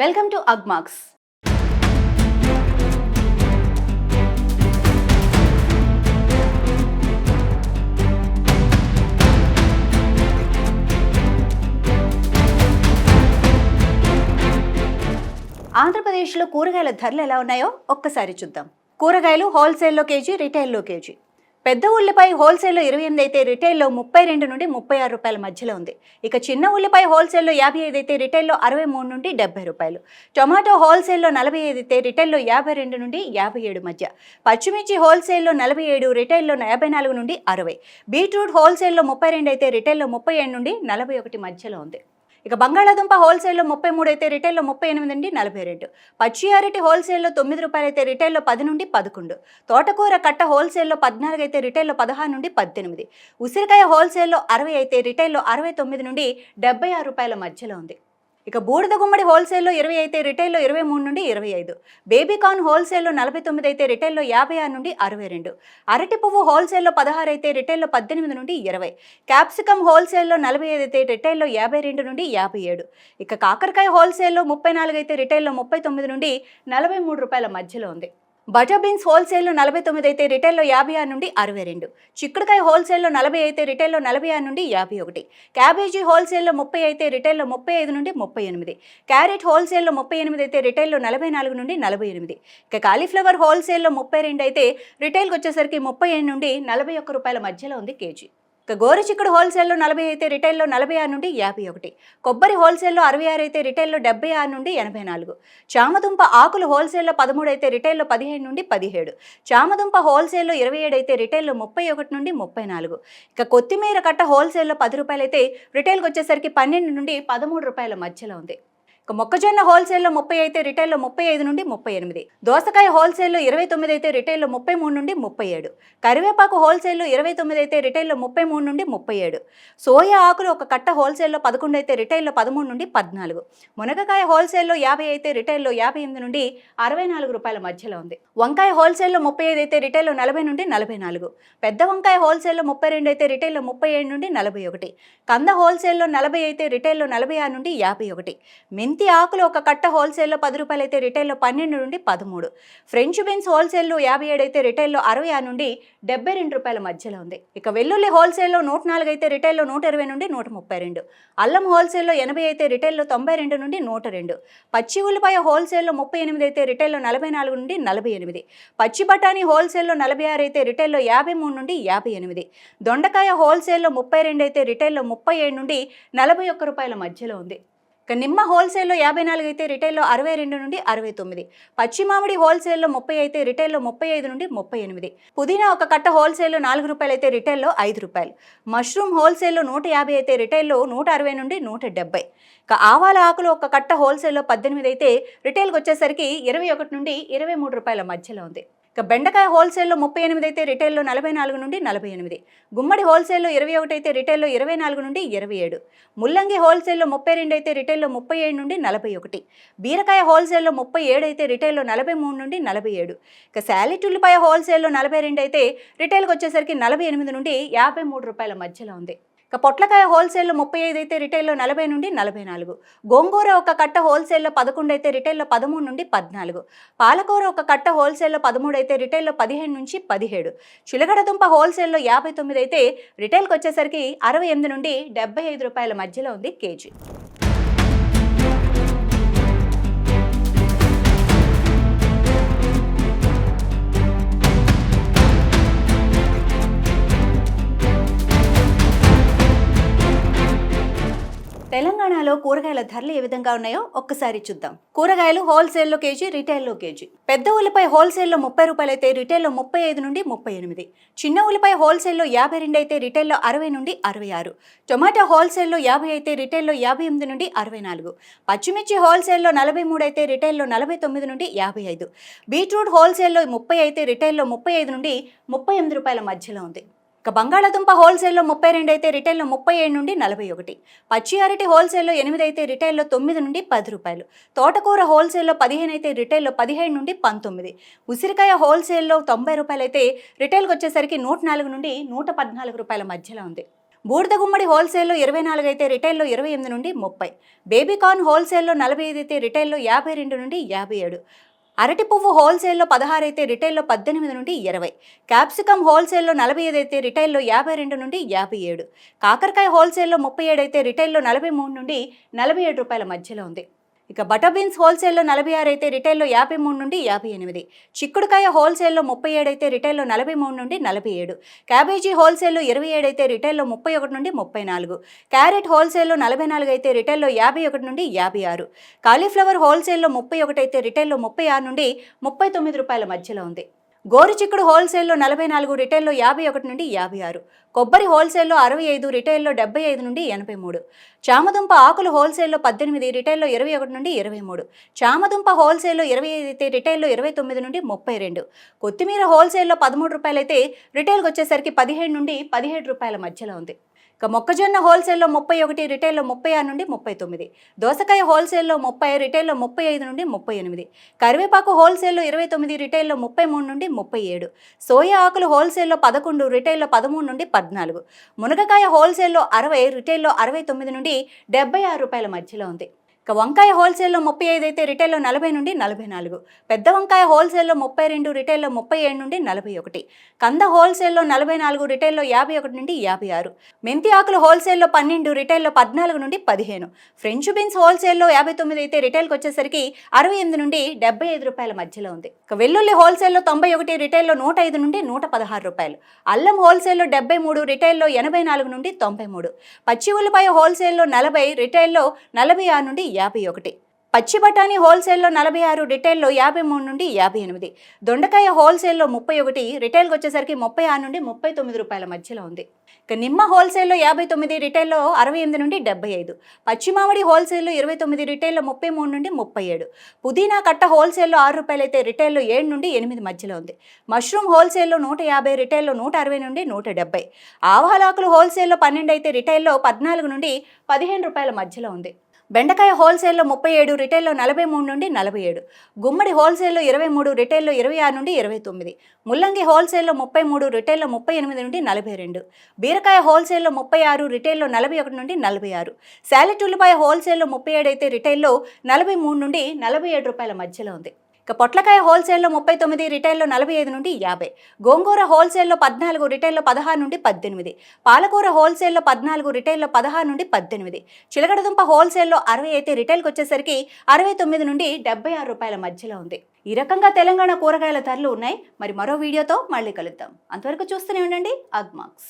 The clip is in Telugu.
వెల్కమ్ టు అగ్మార్క్స్ ఆంధ్రప్రదేశ్లో కూరగాయల ధరలు ఎలా ఉన్నాయో ఒక్కసారి చూద్దాం. కూరగాయలు హోల్సేల్లో కేజీ రిటైల్లో కేజీ. పెద్ద ఉల్లిపాయ హోల్సేల్లో ఇరవై ఎనిమిది అయితే రిటైల్లో ముప్పై రెండు నుండి ముప్పై ఆరు రూపాయల మధ్యలో ఉంది. ఇక చిన్న ఉల్లిపాయ హోల్సేల్లో యాభై ఐదు అయితే రిటైల్లో అరవై మూడు నుండి డెబ్బై రూపాయలు. టొమాటో హోల్సేల్లో నలభై ఐదు అయితే రిటైల్లో యాభై రెండు నుండి యాభై ఏడు మధ్య. పచ్చిమిర్చి హోల్సేల్లో నలభై ఏడు రిటైల్లో యాభై నాలుగు నుండి అరవై. బీట్రూట్ హోల్సేల్లో ముప్పై రెండు అయితే రిటైల్లో ముప్పై ఏడు నుండి నలభై ఒకటి మధ్యలో ఉంది. ఇక బంగాళాదుంప హోల్సేల్లో ముప్పై మూడు అయితే రిటైల్లో ముప్పై ఎనిమిది నుండి నలభై రెండు. పచ్చి అరటి హోల్సేల్లో తొమ్మిది రూపాయలు అయితే రిటైల్లో పది నుండి పదకొండు. తోటకూర కట్ట హోల్సేల్లో పద్నాలుగు అయితే రిటైల్లో పదహారు నుండి పద్దెనిమిది. ఉసిరికాయ హోల్సేల్లో అరవై అయితే రిటైల్లో అరవై తొమ్మిది నుండి డెబ్బై ఆరు రూపాయల మధ్యలో ఉంది. ఇక బూడిద గుమ్మడి హోల్సేల్లో ఇరవై అయితే రిటైల్లో ఇరవై మూడు నుండి ఇరవై ఐదు. బేబీకార్న్ హోల్సేల్లో నలభై తొమ్మిది అయితే రిటైల్లో యాభై ఆరు నుండి అరవై రెండు. అరటి పువ్వు హోల్సేల్లో పదహారు అయితే రిటైల్లో పద్దెనిమిది నుండి ఇరవై. క్యాప్సికమ్ హోల్సేల్లో నలభై ఐదు అయితే రిటైల్లో యాభై రెండు నుండి యాభై ఏడు. ఇక కాకరకాయ హోల్సేల్లో ముప్పై నాలుగు అయితే రిటైల్లో ముప్పై తొమ్మిది నుండి నలభై మూడు రూపాయల మధ్యలో ఉంది. బటర్ బీన్స్ హోల్సేల్లో నలభై తొమ్మిది అయితే రిటైల్లో యాభై ఆరు నుండి అరవై రెండు. చిక్కుడుకాయ హోల్సేల్లో నలభై అయితే రిటైల్లో నలభై ఆరు నుండి యాభై ఒకటి. క్యాబేజీ హోల్సేల్లో ముప్పై అయితే రిటైల్లో ముప్పై ఐదు నుండి ముప్పై ఎనిమిది. క్యారెట్ హోల్సేల్లో ముప్పై ఎనిమిది అయితే రిటైల్లో నలభై నాలుగు నుండి నలభై ఎనిమిది. ఇక కాలీఫ్లవర్ హోల్సేల్లో ముప్పై రెండు అయితే రిటైల్కి వచ్చేసరికి ముప్పై ఏడు నుండి నలభై ఒక్క రూపాయల మధ్యలో ఉంది కేజీ. ఇక గోరుచిక్కుడు హోల్సేల్లో నలభై అయితే రిటైల్లో నలభై ఆరు నుండి యాభై ఒకటి. కొబ్బరి హోల్సేల్లో అరవై ఆరు అయితే రిటైల్లో డెబ్బై ఆరు నుండి ఎనభై నాలుగు. చామదుంప ఆకులు హోల్సేల్లో పదమూడు అయితే రిటైల్లో పదిహేను నుండి పదిహేడు. చామదుంప హోల్సేల్లో ఇరవై ఏడు అయితే రిటైల్లో ముప్పై ఒకటి నుండి ముప్పై నాలుగు. ఇక కొత్తిమీర కట్ట హోల్సేల్లో పది రూపాయలు అయితే రిటైల్కి వచ్చేసరికి పన్నెండు నుండి పదమూడు రూపాయల మధ్యలో ఉంది. మొక్కజొన్న హోల్సేల్లో ముప్పై అయితే రిటైల్లో ముప్పై ఐదు నుండి ముప్పై ఎనిమిది. దోసకాయ హోల్సేల్లో ఇరవై తొమ్మిది అయితే రిటైల్లో ముప్పై మూడు నుండి ముప్పై ఏడు. కరివేపాకు హోల్సేల్లో ఇరవై తొమ్మిది అయితే రిటైల్లో ముప్పై మూడు నుండి ముప్పై ఏడు. సోయా ఆకులు ఒక కట్ట హోల్సేల్లో పదకొండు అయితే రిటైల్లో పదమూడు నుండి పద్నాలుగు. మునగకాయ హోల్సేల్లో యాభై అయితే రిటైల్లో యాభై ఎనిమిది నుండి అరవై నాలుగు రూపాయల మధ్యలో ఉంది. వంకాయ హోల్సేల్లో ముప్పై ఐదు అయితే రిటైల్లో నలభై నుండి నలభై నాలుగు. పెద్ద వంకాయ హోల్సేల్లో ముప్పై రెండు అయితే రిటైల్లో ముప్పై ఏడు నుండి నలభై ఒకటి. కంద హోల్సేల్లో నలభై అయితే రిటైల్లో నలభై ఆరు నుండి యాభై ఒకటి. మెంతి ఆకులు ఒక కట్ట హోల్సేల్లో పది రూపాయలు అయితే రిటైల్లో పన్నెండు నుండి పదమూడు. ఫ్రెంచ్ బీన్స్ హోల్సేల్లో యాభై ఏడు అయితే రిటైల్లో అరవై ఆరు నుండి డెబ్బై రెండు రూపాయల మధ్యలో ఉంది. ఇక వెల్లుల్లి హోల్సేల్లో నూట నాలుగు అయితే రిటైల్లో నూట ఇరవై నుండి నూట ముప్పై రెండు. అల్లం హోల్సేల్లో ఎనభై అయితే రిటైల్లో తొంభై రెండు నుండి నూట రెండు. పచ్చి ఉల్లిపాయ హోల్సేల్లో ముప్పై ఎనిమిది అయితే రిటైల్లో నలభై నాలుగు నుండి నలభై ఎనిమిది. పచ్చి బఠానీ హోల్సేల్లో నలభై ఆరు అయితే రిటైల్లో యాభై మూడు నుండి యాభై ఎనిమిది. దొండకాయ హోల్సేల్లో ముప్పై రెండు అయితే రిటైల్లో ముప్పై ఏడు నుండి నలభై ఒక్క రూపాయల మధ్యలో ఉంది. నిమ్మ హోల్సేల్లో యాభై నాలుగు అయితే రిటైల్లో అరవై రెండు నుండి అరవై తొమ్మిది. పచ్చి మామిడి హోల్సేల్లో ముప్పై అయితే రిటైల్లో ముప్పై ఐదు నుండి ముప్పై ఎనిమిది. పుదీనా ఒక కట్ట హోల్సేల్లో నాలుగు రూపాయలు అయితే రిటైల్లో ఐదు రూపాయలు. మష్రూమ్ హోల్సేల్లో నూట యాభై అయితే రిటైల్లో నూట అరవై నుండి నూట డెబ్బై. ఇక ఆవాల ఆకులు ఒక కట్ట హోల్సేల్లో పద్దెనిమిది అయితే రిటైల్కి వచ్చేసరికి ఇరవై ఒకటి నుండి ఇరవై మూడు రూపాయల మధ్యలో ఉంది. ఇక బెండకాయ హోల్సేల్లో ముప్పై ఎనిమిది అయితే రిటైల్లో నలభై నాలుగు నుండి నలభై ఎనిమిది. గుమ్మడి హోల్సేల్లో ఇరవై ఒకటి అయితే రిటైల్లో ఇరవై నాలుగు నుండి ఇరవై ఏడు. ముల్లంగి హోల్సేల్లో ముప్పై రెండు అయితే రిటైల్లో ముప్పై ఏడు నుండి నలభై ఒకటి. బీరకాయ హోల్సేల్లో ముప్పై ఏడు అయితే రిటైల్లో నలభై మూడు నుండి నలభై ఏడు. ఇక శాలిట్ ఉల్లిపాయ హోల్సేల్లో నలభై రెండు అయితే రిటైల్కి వచ్చేసరికి నలభై ఎనిమిది నుండి యాభై మూడు రూపాయల మధ్యలో ఉంది. ఇక పొట్లకాయ హోల్సేల్లో ముప్పై ఐదు అయితే రిటైల్లో నలభై నుండి నలభై నాలుగు. గోంగూర ఒక కట్ట హోల్సేల్లో పదకొండు అయితే రిటైల్లో పదమూడు నుండి పద్నాలుగు. పాలకూర ఒక కట్ట హోల్సేల్లో పదమూడు అయితే రిటైల్లో పదిహేను నుంచి పదిహేడు. చిలగడ దుంప హోల్సేల్లో యాభై తొమ్మిది అయితే రిటైల్కి వచ్చేసరికి అరవై ఎనిమిది నుండి డెబ్బై ఐదు రూపాయల మధ్యలో ఉంది కేజీ. జిల్లాలో కూరగాయల ధరలు ఏ విధంగా ఉన్నాయో ఒక్కసారి చూద్దాం. కూరగాయలు హోల్సేల్లో కేజీ రిటైల్లో కేజీ. పెద్ద ఉల్లిపాయ హోల్సేల్లో ముప్పై రూపాయలు అయితే రిటైల్లో ముప్పై ఐదు నుండి ముప్పై ఎనిమిది. చిన్న ఉల్లిపాయ హోల్సేల్లో యాభై రెండు అయితే రిటైల్లో అరవై నుండి అరవై ఆరు. టొమాటో హోల్సేల్లో యాభై అయితే రిటైల్లో యాభై ఎనిమిది నుండి అరవై నాలుగు. పచ్చిమిర్చి హోల్సేల్లో నలభై మూడు అయితే రిటైల్లో నలభై తొమ్మిది నుండి యాభై ఐదు. బీట్రూట్ హోల్సేల్లో ముప్పై అయితే రిటైల్లో ముప్పై ఐదు నుండి ముప్పై ఎనిమిది రూపాయల మధ్యలో ఉంది. ఇక బంగాళాదుంప హోల్సేల్లో ముప్పై రెండు అయితే రిటైల్లో ముప్పై ఏడు నుండి నలభై ఒకటి పచ్చి అరటి హోల్సేల్లో ఎనిమిది అయితే రిటైల్లో తొమ్మిది నుండి పది రూపాయలు తోటకూర హోల్సేల్లో పదిహేను అయితే రిటైల్లో పదిహేడు నుండి పంతొమ్మిది. ఉసిరికాయ హోల్సేల్లో తొంభై రూపాయలు అయితే రిటైల్కి వచ్చేసరికి నూట నాలుగు నుండి నూట పద్నాలుగు రూపాయల మధ్యలో ఉంది. బూడిద గుమ్మడి హోల్సేల్లో ఇరవై నాలుగు అయితే రిటైల్లో ఇరవై ఎనిమిది నుండి ముప్పై. బేబీకార్న్ హోల్సేల్లో నలభై ఐదు అయితే రిటైల్లో యాభై రెండు నుండి యాభై ఏడు అరటి పువ్వు హోల్సేల్లో పదహారు అయితే రిటైల్లో పద్దెనిమిది నుండి ఇరవై. క్యాప్సికమ్ హోల్సేల్లో నలభై ఐదు అయితే రిటైల్లో యాభై రెండు నుండి యాభై ఏడు కాకరకాయ హోల్సేల్లో ముప్పై ఏడు అయితే రిటైల్లో నలభై మూడు నుండి నలభై ఏడు రూపాయల మధ్యలో ఉంది. ఇక బటర్ బీన్స్ హోల్సేల్లో నలభై ఆరు అయితే రిటైల్లో యాభై మూడు నుండి యాభై ఎనిమిది. చిక్కుడుకాయ హోల్సేల్లో ముప్పై ఏడు అయితే రిటైల్లో నలభై మూడు నుండి నలభై ఏడు. క్యాబేజీ హోల్సేల్లో ఇరవై ఏడు అయితే రిటైల్లో ముప్పై ఒకటి నుండి ముప్పై నాలుగు. క్యారెట్ హోల్సేల్లో నలభై నాలుగు అయితే రిటైల్లో యాభై ఒకటి నుండి యాభై ఆరు. కాలీఫ్లవర్ హోల్సేల్లో ముప్పై ఒకటి అయితే రిటైల్లో ముప్పై ఆరు నుండి ముప్పై తొమ్మిది రూపాయల మధ్యలో ఉంది. గోరు చిక్కుడు హోల్సేల్లో నలభై నాలుగు రిటైల్లో యాభై ఒకటి నుండి యాభై ఆరు. కొబ్బరి హోల్సేల్లో అరవై ఐదు రిటైల్లో డెబ్బై ఐదు నుండి ఎనభై మూడు. చామదుంప ఆకులు హోల్సేల్లో పద్దెనిమిది రిటైల్లో ఇరవై ఒకటి నుండి ఇరవై మూడు. చామదుంప హోల్సేల్లో ఇరవై ఐదు అయితే రిటైల్లో ఇరవై తొమ్మిది నుండి ముప్పై రెండు. కొత్తిమీర హోల్సేల్లో పదమూడు రూపాయలైతే రిటైల్కి వచ్చేసరికి పదిహేడు నుండి పదిహేడు రూపాయల మధ్యలో ఉంది. ఇక మొక్కజొన్న హోల్సేల్లో ముప్పై ఒకటి రిటైల్లో ముప్పై ఆరు నుండి ముప్పై తొమ్మిది. దోసకాయ హోల్సేల్లో ముప్పై రిటైల్లో ముప్పై ఐదు నుండి ముప్పై ఎనిమిది. కరివేపాకు హోల్సేల్లో ఇరవై తొమ్మిది రిటైల్లో ముప్పై మూడు నుండి ముప్పై ఏడు. సోయా ఆకులు హోల్సేల్లో పదకొండు రిటైల్లో పదమూడు నుండి పద్నాలుగు. మునగకాయ హోల్సేల్లో అరవై రిటైల్లో అరవై తొమ్మిది నుండి డెబ్బై ఆరు రూపాయల మధ్యలో ఉంది. ఇక వంకాయ హోల్సేల్లో ముప్పై ఐదు అయితే రిటైల్లో నలభై నుండి నలభై నాలుగు. పెద్ద వంకాయ హోల్సేల్లో ముప్పై రెండు రిటైల్లో ముప్పై ఏడు నుండి నలభై ఒకటి. కంద హోల్సేల్లో నలభై నాలుగు రిటైల్లో యాభై ఒకటి నుండి యాభై ఆరు. మెంతి ఆకులు హోల్సేల్లో పన్నెండు రిటైల్లో పద్నాలుగు నుండి పదిహేను. ఫ్రెంచ్ బీన్స్ హోల్సేల్లో యాభై తొమ్మిది అయితే రిటైల్కి వచ్చేసరికి అరవై ఎనిమిది నుండి డెబ్బై ఐదు రూపాయల మధ్యలో ఉంది. ఇక వెల్లుల్లి హోల్సేల్లో తొంభై ఒకటి రిటైల్లో నూట ఐదు నుండి నూట పదహారు రూపాయలు. అల్లం హోల్సేల్లో డెబ్బై మూడు రిటైల్లో ఎనభై నాలుగు నుండి తొంభై మూడు. పచ్చి ఉల్లిపాయ హోల్సేల్లో నలభై రిటైల్లో నలభై ఆరు నుండి యాభై ఒకటి. పచ్చి బఠానీ హోల్సేల్లో నలభై ఆరు రిటైల్లో యాభై మూడు నుండి యాభై ఎనిమిది. దొండకాయ హోల్సేల్లో ముప్పై ఒకటి రిటైల్కి వచ్చేసరికి ముప్పై ఆరు నుండి ముప్పై తొమ్మిది రూపాయల మధ్యలో ఉంది. ఇక నిమ్మ హోల్సేల్లో యాభై తొమ్మిది రిటైల్లో అరవై ఎనిమిది నుండి డెబ్బై ఐదు. పచ్చి మామిడి హోల్సేల్లో ఇరవై తొమ్మిది రిటైల్లో ముప్పై మూడు నుండి ముప్పై ఏడు. పుదీనా కట్ట హోల్సేల్లో ఆరు రూపాయలు అయితే రిటైల్లో ఏడు నుండి ఎనిమిది మధ్యలో ఉంది. మష్రూమ్ హోల్సేల్లో నూట యాభై రిటైల్లో నూట అరవై నుండి నూట డెబ్బై. ఆవాలాకులు హోల్సేల్లో పన్నెండు అయితే రిటైల్లో పద్నాలుగు నుండి పదిహేను రూపాయల మధ్యలో ఉంది. బెండకాయ హోల్సేల్లో ముప్పై ఏడు రిటైల్లో నలభై మూడు నుండి నలభై ఏడు. గుమ్మడి హోల్సేల్లో ఇరవై మూడు రిటైల్లో ఇరవై ఆరు నుండి ఇరవై తొమ్మిది. ముల్లంగి హోల్సేల్లో ముప్పై మూడు రిటైల్లో ముప్పై ఎనిమిది నుండి నలభై రెండు. బీరకాయ హోల్సేల్లో ముప్పై ఆరు రిటైల్లో నలభై ఒకటి నుండి నలభై ఆరు. శాలెట్ ఉల్లిపాయ హోల్సేల్లో ముప్పై ఏడు అయితే రిటైల్లో నలభై మూడు నుండి నలభై ఏడు రూపాయల మధ్యలో ఉంది. ఇక పొట్లకాయ హోల్సేల్లో ముప్పై తొమ్మిది రిటైల్లో నలభై ఐదు నుండి యాభై. గోంగూర హోల్సేల్లో పద్నాలుగు రిటైల్లో పదహారు నుండి పద్దెనిమిది. పాలకూర హోల్సేల్లో పద్నాలుగు రిటైల్లో పదహారు నుండి పద్దెనిమిది. చిలకడదుంప హోల్సేల్లో అరవై అయితే రిటైల్కి వచ్చేసరికి అరవై తొమ్మిది నుండి డెబ్బై ఆరు రూపాయల మధ్యలో ఉంది. ఈ రకంగా తెలంగాణ కూరగాయల ధరలు ఉన్నాయి. మరి మరో వీడియోతో మళ్ళీ కలుద్దాం. అంతవరకు చూస్తూనే ఉండండి. అగ్మాక్స్